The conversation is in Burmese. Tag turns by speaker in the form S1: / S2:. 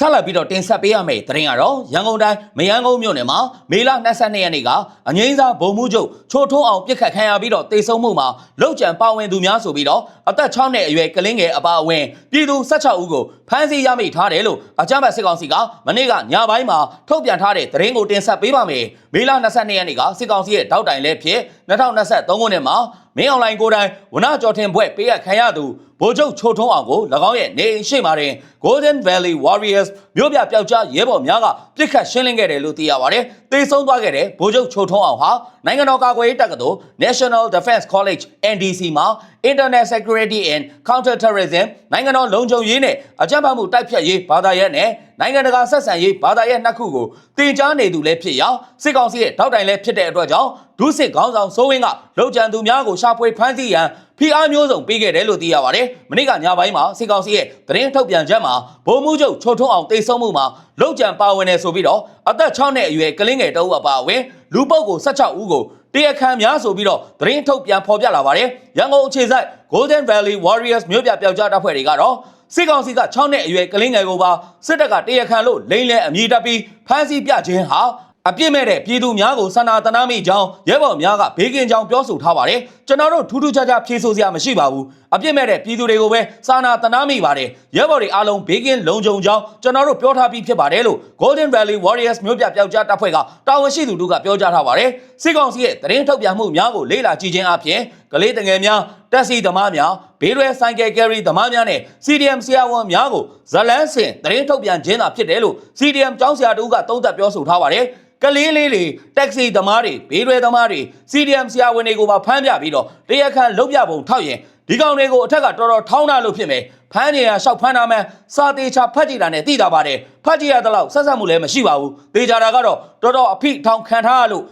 S1: ဆက်လက်ပြီးတော့တင်ဆက်ပေးရမယ့်သတင်းကတော့ရန်ကုန်တိုင်းမယန်းကုန်းမြို့နယ်မှာမေလ22ရက်နေ့ကအငိမ့်စားဗုံမှုချုပ်ချိုးထုံးအောင်ပြစ်ခတ်ခံရပြီးတော့တေဆုံးမှုမှာလောက်ကျန်ပါဝင်သူများဆိုပြီးတော့အသက်6နှစ်အရွယ်ကလင်းငယ်အပါအဝင်ပြည်သူ16ဦးကိုဖမ်းဆီးရမိထားတယ်လို့အကြမ်းဖက်စစ်ကောင်စီကမနေ့ကညပိုင်းမှာထုတ်ပြန်ထားတဲ့သတင်းကိုတင်ဆက်ပေးပါမယ်မေလ22ရက်နေ့ကစစ်ကောင်စီရဲ့တောက်တိုင်လည်းဖြစ်2023ခုနှစ်မှာမင်းအွန်လိုင်းကိုယ်တိုင်ဝနကြော်တင်ဘွဲ့ပေးရခံရသူဗိုလ်ချုပ်ချိုထုံးအောင်ကို၎င်းရဲ့နေအိမ်ရှိမှတွင် Golden Valley Warriors မြို့ပြပျောက်ကြားရဲဘော်များကပြစ်ခတ်ရှင်းလင်းခဲ့တယ်လို့သိရပါတယ်။တေဆုံးသွားခဲ့တဲ့ဗိုလ်ချုပ်ချိုထုံးအောင်ဟာနိုင်ငံတော်ကာကွယ်ရေးတပ်ကသိုလ် National Defense College NDC မှာ Internet Security and Counterterrorism နိုင်ငံတော်လုံခြုံရေးနဲ့အကြမ်းဖက်မှုတိုက်ဖျက်ရေးဘာသာရပ်နဲ့နိုင်ငံတကာဆက်ဆံရေးဘာသာရပ်နှစ်ခုကိုတင်ကြားနေသူလည်းဖြစ်ရာစစ်ကောင်စီရဲ့ထောက်တိုင်လည်းဖြစ်တဲ့အတွက်ကြောင့်ဒုစစ်ခေါင်းဆောင်စိုးဝင်းကလုံခြံသူများကိုရှာဖွေဖမ်းဆီးရန်ဖိအားမျိုးစုံပေးခဲ့တယ်လို့သိရပါတယ်။မနေ့ကညပိုင်းမှာစစ်ကောင်စီရဲ့သတင်းထုတ်ပြန်ချက်မှာဗိုလ်မှူးချုပ်ချိုထုံးအောင်တိတ်ဆုံးမှုမှာလုံခြံပါဝင်နေဆိုပြီးတော့အသက်6နှစ်အရွယ်ကလေးငယ်တအုပ်အပါအဝင်လူပုဂ္ဂိုလ်16ဦးကို တရားခံများဆိုပြီးတော့သတင်းထုတ်ပြန်ဖော်ပြလာပါတယ်။ရန်ကုန်အခြေစိုက် Golden Valley Warriors မြို့ပြပျောက်ကြားတပ်ဖွဲ့တွေကတော့စစ်ကောင်စီက6နှစ်အရွယ်ကလေးငယ်ကိုပါစစ်တပ်ကတရားခံလို့လိမ့်လဲအမြည်တက်ပြီးဖမ်းဆီးပြခြင်းဟာ အပြစ်မဲ့တဲ့ပြည်သူများကိုစန္ဒာတနာမိကြောင်းရဲဘော်များကဘေးကင်းကြောင်းပြောဆိုထားပါတယ်ကျွန်တော်တို့ထူးထူးခြားခြားဖြေဆိုစရာမရှိပါဘူးအပြစ်မဲ့တဲ့ပြည်သူတွေကိုပဲစာနာတနာမိပါတယ်ရဲဘော်တွေအားလုံးဘေးကင်းလုံခြုံကြောင်းကျွန်တော်တို့ပြောထားပြီးဖြစ်ပါတယ်လို့ Golden Valley Warriors မြို့ပြပျောက်ကြားတပ်ဖွဲ့ကတာဝန်ရှိသူတို့ကပြောကြားထားပါတယ်စစ်ကောင်စီရဲ့သတင်းထုတ်ပြန်မှုများကိုလေ့လာကြည့်ခြင်းအပြင်ကလေးတငယ်များတက်စီသမားများဘေးရွယ်ဆိုင်ကယ်ကယ်ရီသမားများနဲ့ CDM ဆရာဝန်များကိုဇလန်းစင်သတင်းထုတ်ပြန်ခြင်းသာဖြစ်တယ်လို့ CDM ကျောင်းဆရာတို့ကသုံးသပ်ပြောဆိုထားပါတယ် ကလေးလေးတွေတက်ဆီသမားတွေဘေးရွယ်သမားတွေ CDM ဆရာဝန်တွေကိုပါဖမ်းပြပြီးတော့တရားခံလုတ်ပြပုံထောက်ရင်ဒီကောင်တွေကိုအထက်ကတော်တော်ထောင်းတာလို့ဖြစ်မယ်ဖမ်းနေရရှောက်ဖမ်းတာမှန်စာသေးချဖတ်ကြည့်တာနဲ့သိတာပါတယ်ဖတ်ကြည့်ရတဲ့လောက်ဆက်ဆက်မှုလည်းမရှိပါဘူးသေချာတာကတော့တော်တော်အဖိထောင်ခံထားရလို့